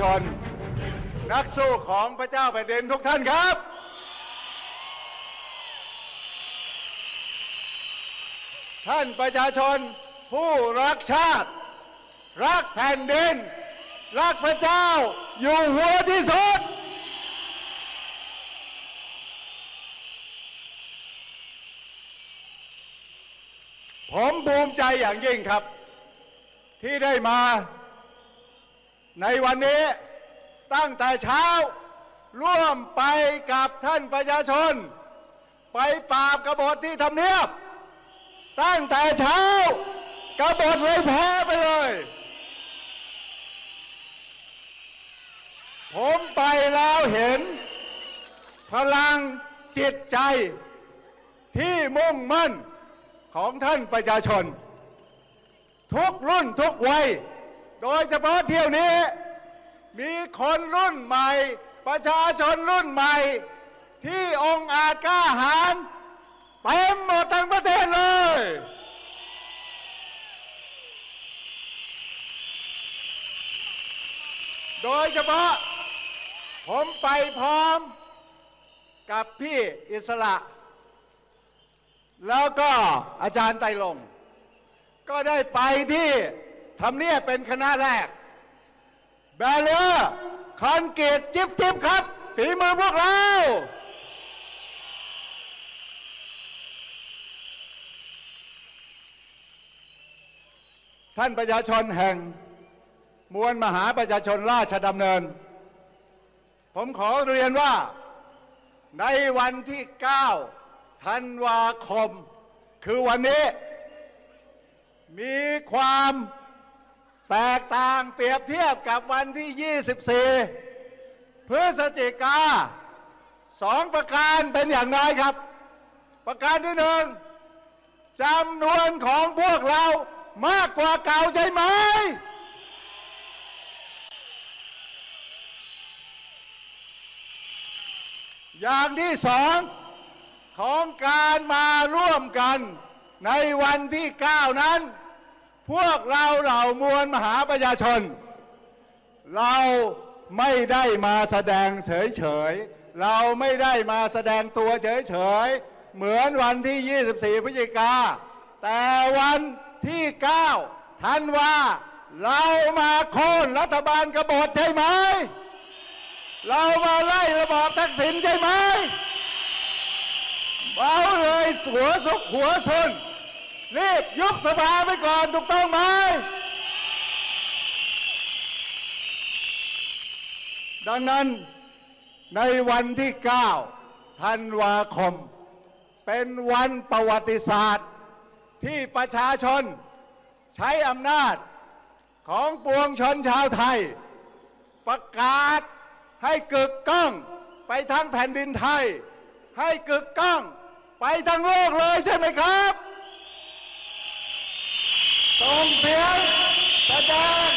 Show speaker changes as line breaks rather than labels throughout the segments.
ชน นักสู้ของพระเจ้าแผ่นดินทุกท่านครับ ท่านประชาชน ผู้รักชาติ รักแผ่นดิน รักพระเจ้าอยู่หัวที่สุดผมภูมิใจอย่างยิ่งครับ ที่ได้มา ในวันนี้ตั้งแต่เช้า ร่วมไปกับท่านประชาชน ไปปราบกบฏที่ทำเนียบ ตั้งแต่เช้ากบฏเลยแพ้ไปเลย ผมไปแล้วเห็น พลังจิตใจที่มุ่งมั่นของท่านประชาชน ทุกรุ่นทุกวัย โดยเฉพาะเที่ยวนี้ มีคนรุ่นใหม่ ประชาชนรุ่นใหม่ ที่องค์อาจกล้าหาญเต็มหมดทั้งประเทศเลย โดยเฉพาะ ผมไปพร้อมกับพี่อิสระ แล้วก็อาจารย์ไตรลง ก็ได้ไปที่ ทำเนี่ยเป็นคณะแรก แบเลือร์คอนเกรตจิ๊บจิบครับ ฝีมือพวกเราท่านประชาชนแห่ง มวลมหาประชาชนราชดำเนิน ผมขอเรียนว่า ในวันที่ 9 ธันวาคม คือวันนี้ มีความ แตกต่างเปรียบเทียบกับวันที่ 24 พฤศจิกาสองประการเป็นอย่างไรครับ ประการที่หนึ่งจำนวนของพวกเรามากกว่าเก่าใช่ไหม อย่างที่สองของการมาร่วมกันในวันที่ 9 นั้น พวกเราเหล่ามวลมหาประชาชน เราไม่ได้มาแสดงเฉยๆ เราไม่ได้มาแสดงตัวเฉยๆ เหมือนวันที่ 24 พฤศจิกา แต่วันที่9ท่านว่าเรามาโค่นรัฐบาลกบฏใช่ไหม เรามาไล่ระบอบทักษิณใช่ไหมเอาเลยหัวสุกหัวชน รีบยุบสภาไปก่อนถูกต้องไหมดังนั้นในวันที่ 9 ธันวาคม เป็นวันประวัติศาสตร์ ที่ประชาชนใช้อำนาจของปวงชนชาวไทย ประกาศให้กึกก้องไปทั้งแผ่นดินไทย ให้กึกก้องไปทั้งโลกเลยใช่ไหมครับ ส่งเสียงแสดง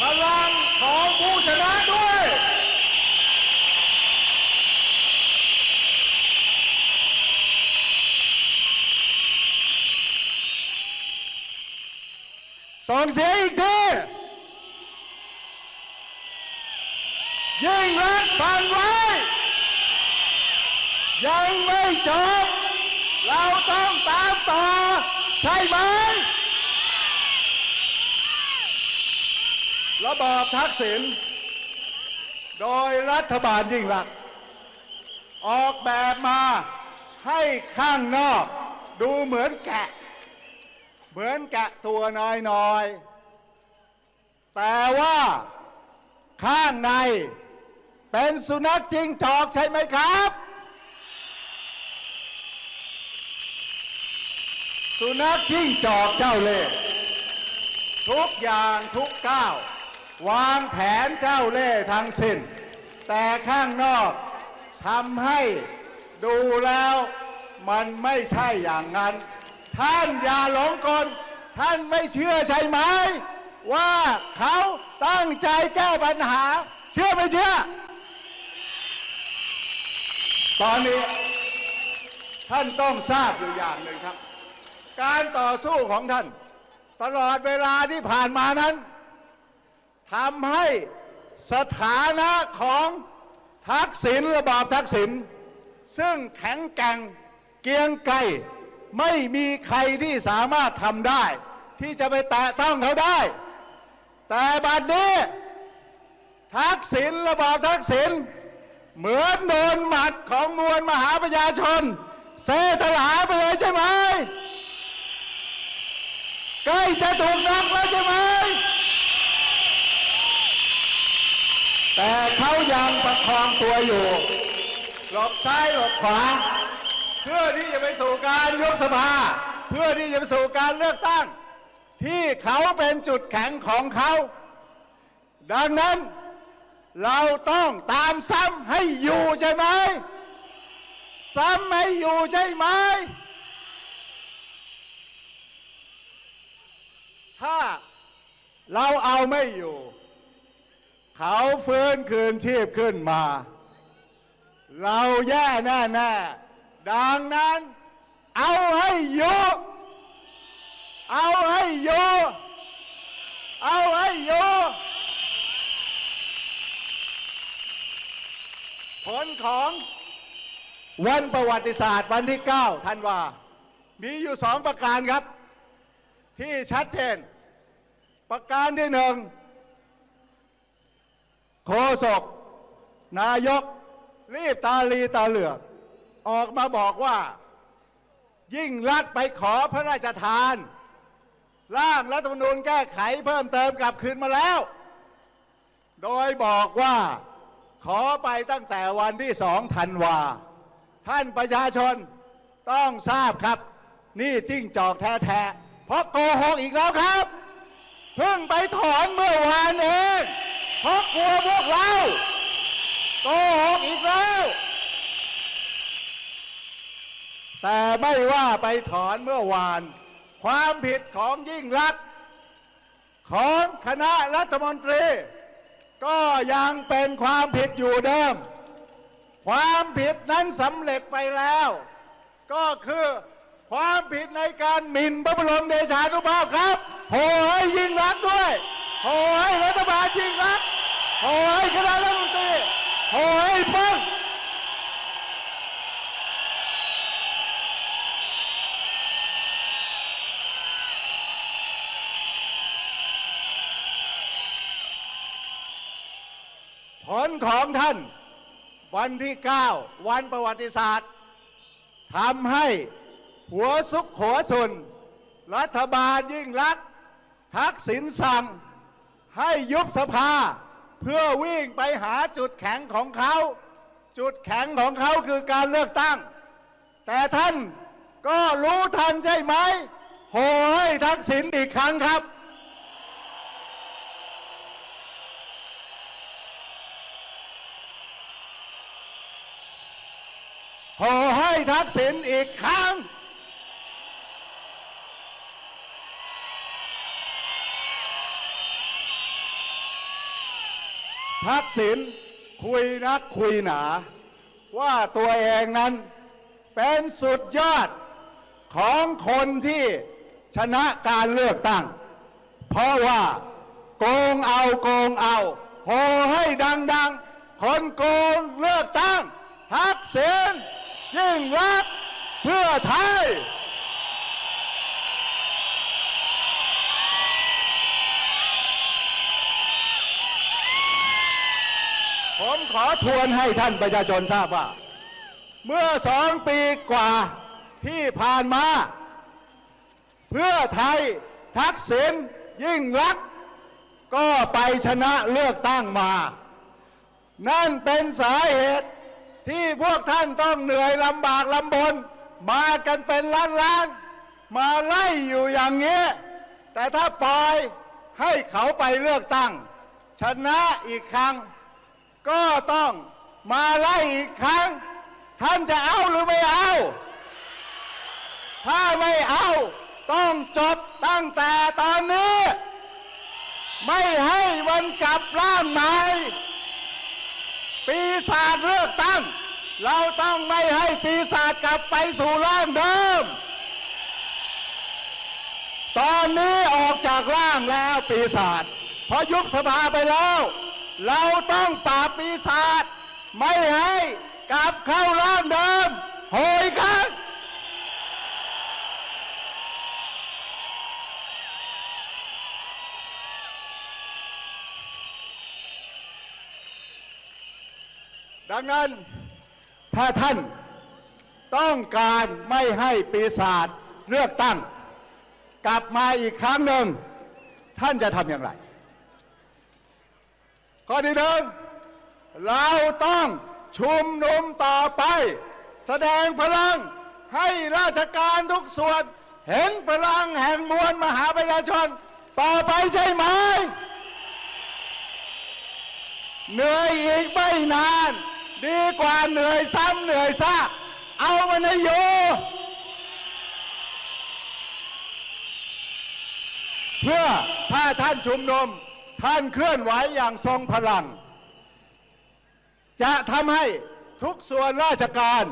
พลังของผู้ชนะด้วยส่งเสียงอีกทียิ่งรักฟังไว้ ยังไม่จบ เราต้องตามต่อ ใช่ไหม ระบอบทักษิณโดยรัฐบาลยิ่งรัก ออกแบบมาให้ข้างนอกดูเหมือนแกะ เหมือนแกะตัวน้อยๆ แต่ว่าข้างในเป็นสุนัขจริงจอกใช่ไหมครับ สุนัขจิ้งจอกเจ้าเล่ทุกอย่างทุกก้าว วางแผนเจ้าเล่ห์ทั้งสิ้น แต่ข้างนอกทำให้ดูแล้วมันไม่ใช่อย่างนั้น ท่านอย่าหลงกล ท่านไม่เชื่อใช่ไหม ว่าเขาตั้งใจแก้ปัญหา เชื่อไม่เชื่อ ตอนนี้ ท่านต้องทราบอยู่อย่างหนึ่งครับ การต่อสู้ของท่าน ตลอดเวลาที่ผ่านมานั้น ทำให้สถานะของทักษิณระบอบทักษิณซึ่งแข็งแกร่งเกียงไกรไม่มีใครที่สามารถทำได้ ที่จะไปแตะต้องเขาได้ แต่บัดนี้ ทักษิณระบอบทักษิณเหมือนโดนหมัดของมวลมหาประชาชน เซตลาไปเลยใช่ไหมใกล้จะถูกนักแล้วใช่ไหม แต่เขายังประคองตัวอยู่ หลบซ้ายหลบขวา เพื่อที่จะไปสู่การยุบสภา เพื่อที่จะไปสู่การเลือกตั้ง ที่เขาเป็นจุดแข็งของเขา ดังนั้นเราต้องตามซ้ำให้อยู่ใช่ไหม ซ้ำให้อยู่ใช่ไหม ถ้าเราเอาไม่อยู่ เขาฟื้นคืนชีพขึ้นมา เราแย่แน่แน่ดังนั้น เอาให้อยู่เอาให้อยู่เอาให้อยู่ผลของวันประวัติศาสตร์วันที่9ธันวา มีอยู่สองประการครับ ที่ชัดเจน ประการที่หนึ่ง โฆษกนายก รีบตาลีตาเหลือก ออกมาบอกว่า ยิ่งรักษณ์ไปขอพระราชทาน ร่างรัฐธรรมนูญแก้ไขเพิ่มเติมกลับคืนมาแล้ว โดยบอกว่าขอไปตั้งแต่วันที่สองธันวา ท่านประชาชนต้องทราบครับ นี่จิ้งจอกแท้ๆเพราะโกหกอีกแล้วครับ เพิ่งไปถอนมือวานเอง เพราะ กลัวพวกเราโกหกอีกแล้ว แต่ไม่ว่าไปถอนเมื่อวาน ความผิดของยิ่งรักษณ์ของคณะรัฐมนตรี ก็ยังเป็นความผิดอยู่เดิม ความผิดนั้นสำเร็จไปแล้ว ก็คือความผิดในการหมิ่นพระบรมเดชานุภาพครับโหให้ยิ่งรักษณ์ด้วยโหให้รัฐบาลยิ่งรัก ษณ์โหให้คณะรัฐมนตรีโหให้เพิ่งผลของท่าน วันที่ 9 วันประวัติศาสตร์ทำให้หัวซุกหัวสุนรัฐบาลยิ่งรัก ทักษิณสั่งให้ยุบสภา เพื่อวิ่งไปหาจุดแข็งของเขา จุดแข็งของเขาคือการเลือกตั้ง แต่ท่านก็รู้ทันใช่ไหมโหให้ทักษิณอีกครั้งครับ ขอให้ทักษิณอีกครั้ง ทักษิณคุยนักคุยหนา ว่าตัวเองนั้นเป็นสุดยอดของคนที่ชนะการเลือกตั้ง เพราะว่าโกงเอาโกงเอาโหให้ดังๆ คนโกงเลือกตั้งทักษิณยิ่งรักเพื่อไทย ผมขอทวนให้ท่านประชาชนทราบว่า เมื่อสองปีกว่าที่ผ่านมา เพื่อไทยทักษิณยิ่งรัก ก็ไปชนะเลือกตั้งมา นั่นเป็นสาเหตุที่พวกท่านต้องเหนื่อยลำบากลำบน มากันเป็นล้านล้านๆมาไล่อยู่อย่างนี้แต่ถ้าปล่อยให้เขาไปเลือกตั้ง ชนะอีกครั้ง ก็ต้องมาไล่อีกครั้ง ท่านจะเอาหรือไม่เอา ถ้าไม่เอาต้องจบตั้งแต่ตอนนี้ ไม่ให้มันกลับร่างใหม่ปีศาจเลือกตั้ง เราต้องไม่ให้ปีศาจกลับไปสู่ร่างเดิม ตอนนี้ออกจากร่างแล้วปีศาจเพอยุบสภาไปแล้ว เราต้องปราบปีศาจไม่ให้กลับเข้าร่างเดิมโหยครั้งดังนั้นถ้าท่านต้องการไม่ให้ปีศาจเลือกตั้ง กลับมาอีกครั้งหนึ่ง ท่านจะทำอย่างไร ข้อที่หนึ่งเราต้องชุมนุมต่อไป แสดงพลังให้ราชการทุกส่วน เห็นพลังแห่งมวลมหาประชาชน ต่อไปใช่ไหมเหนื่อยอีกไม่นาน ดีกว่าเหนื่อยซ้ำเหนื่อยซากเอามันให้อยู่เพื่อถ้าท่านชุมนุม ท่านเคลื่อนไหวอย่างทรงพลัง จะทำให้ทุกส่วนราชการ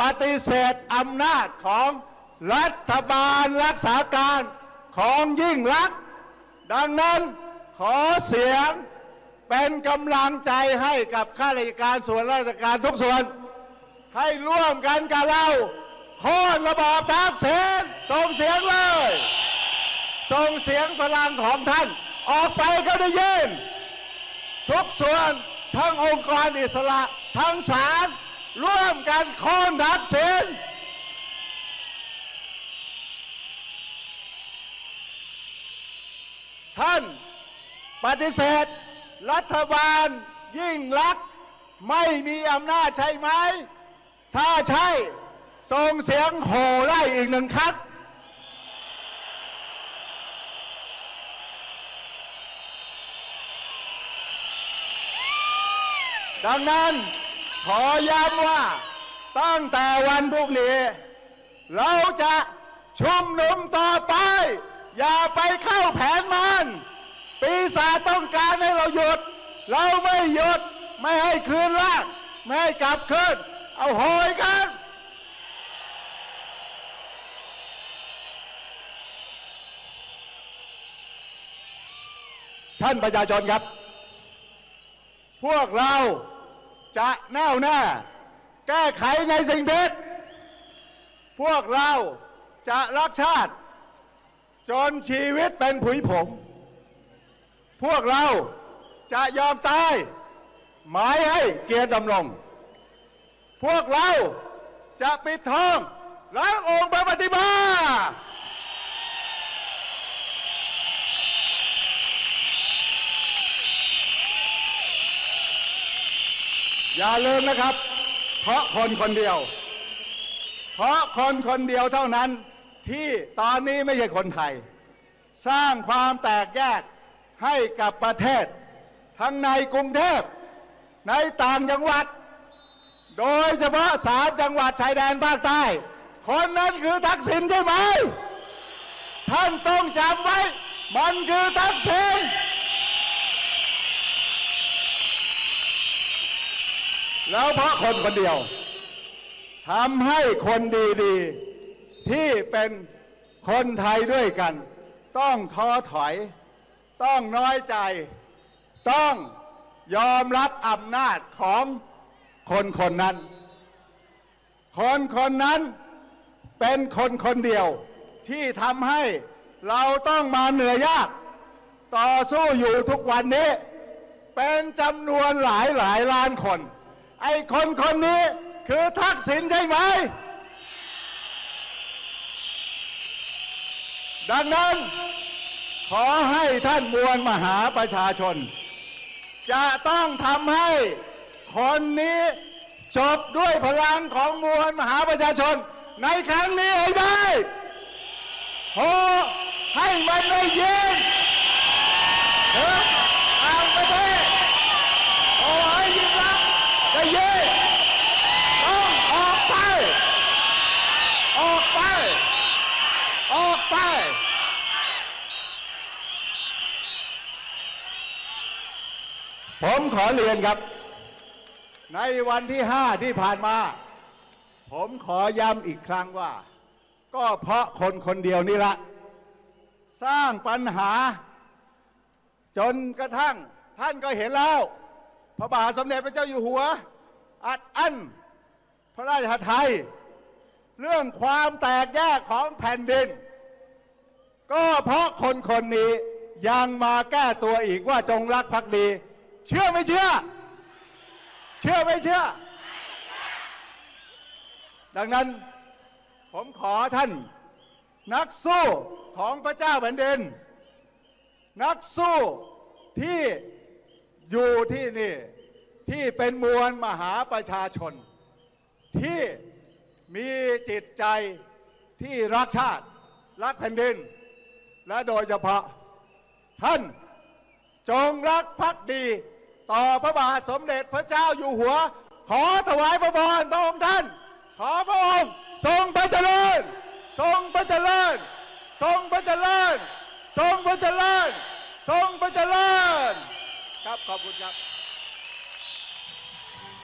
ปฏิเสธอำนาจของรัฐบาลรักษาการของยิ่งรัก ดังนั้นขอเสียงเป็นกำลังใจให้กับข้าราชการส่วนราชการทุกส่วน ให้ร่วมกันกับเราโค่นระบอบทักษิณส่งเสียงเลย ส่งเสียงพลังของท่าน ออกไปก็ได้ยินทุกส่วนทั้งองค์กรอิสระทั้งศาลร่วมกันโค่นทักษิณท่านปฏิเสธ รัฐบาลยิ่งลักษณ์ไม่มีอำนาจใช่ไหม ถ้าใช่ส่งเสียงโห่ไล่อีกหนึ่งครั้ง ดังนั้นขอย้ำว่าตั้งแต่วันพรุ่งนี้ เราจะชุมนุมต่อไป อย่าไปเข้าแผนมัน ปีศาจต้องการให้เราหยุด เราไม่หยุด ไม่ให้คืนล่างไม่ให้กลับคืนเอาโหยกันท่านประชาชนครับ พวกเราจะแน่วแน่ แก้ไขในสิ่งผิดพวกเราจะรักชาติ จนชีวิตเป็นผุยผงพวกเราจะยอมตายหมายให้เกียรติดำรง พวกเราจะปิดทองล้างองค์พระปฏิมา อย่าลืมนะครับ เพราะคนคนเดียว เพราะคนคนเดียวเท่านั้นที่ตอนนี้ไม่ใช่คนไทย สร้างความแตกแยกให้กับประเทศ ทั้งในกรุงเทพในต่างจังหวัด โดยเฉพาะสามจังหวัดชายแดนภาคใต้ คนนั้นคือทักษิณใช่ไหม ท่านต้องจำไว้ มันคือทักษิณ แล้วเพราะคนคนเดียวทำให้คนดีๆ ที่เป็นคนไทยด้วยกัน ต้องท้อถอย ต้องน้อยใจ ต้องยอมรับอำนาจของคนคนนั้น คนคนนั้นเป็นคนคนเดียวที่ทำให้เราต้องมาเหนื่อยยาก ต่อสู้อยู่ทุกวันนี้ เป็นจำนวนหลายหลายล้านคน ไอ้คนคนนี้คือทักษิณใช่ไหม ดังนั้น ขอให้ท่านมวลมหาประชาชน จะต้องทำให้คนนี้จบด้วยพลังของมวลมหาประชาชน ในครั้งนี้ให้ได้โหให้มันได้ยินถึงางประเทศโอ้ให้ยิ่งรักษณ์ได้ยินต้องออกไป ออกไป ออกไป ผม ขอเรียนครับ ในวันที่ห้าที่ผ่านมา ผมขอย้ำอีกครั้งว่า ก็เพราะคนคนเดียวนี่ละ สร้างปัญหา จนกระทั่งท่านก็เห็นแล้ว พระบาทสมเด็จพระเจ้าอยู่หัว อัดอั้น พระราชทัยเรื่องความแตกแยกของแผ่นดิน ก็เพราะคนคนนี้ยังมาแก้ตัวอีกว่าจงรักภักดี เชื่อไม่เชื่อ เชื่อไม่เชื่อ ดังนั้นผมขอท่าน นักสู้ของพระเจ้าแผ่นดิน นักสู้ที่อยู่ที่นี่ ที่เป็นมวลมหาประชาชน ที่มีจิตใจที่รักชาติ รักแผ่นดิน และโดยเฉพาะท่านจงรักภักดี ต่อพระบาทสมเด็จพระเจ้าอยู่หัว ขอถวายพระพรพระองค์ท่าน ขอพระองค์ทรงพระเจริญ ทรงพระเจริญ ทรงพระเจริญ ทรงพระเจริญ ทรงพระเจริญ ครับขอบคุณครับ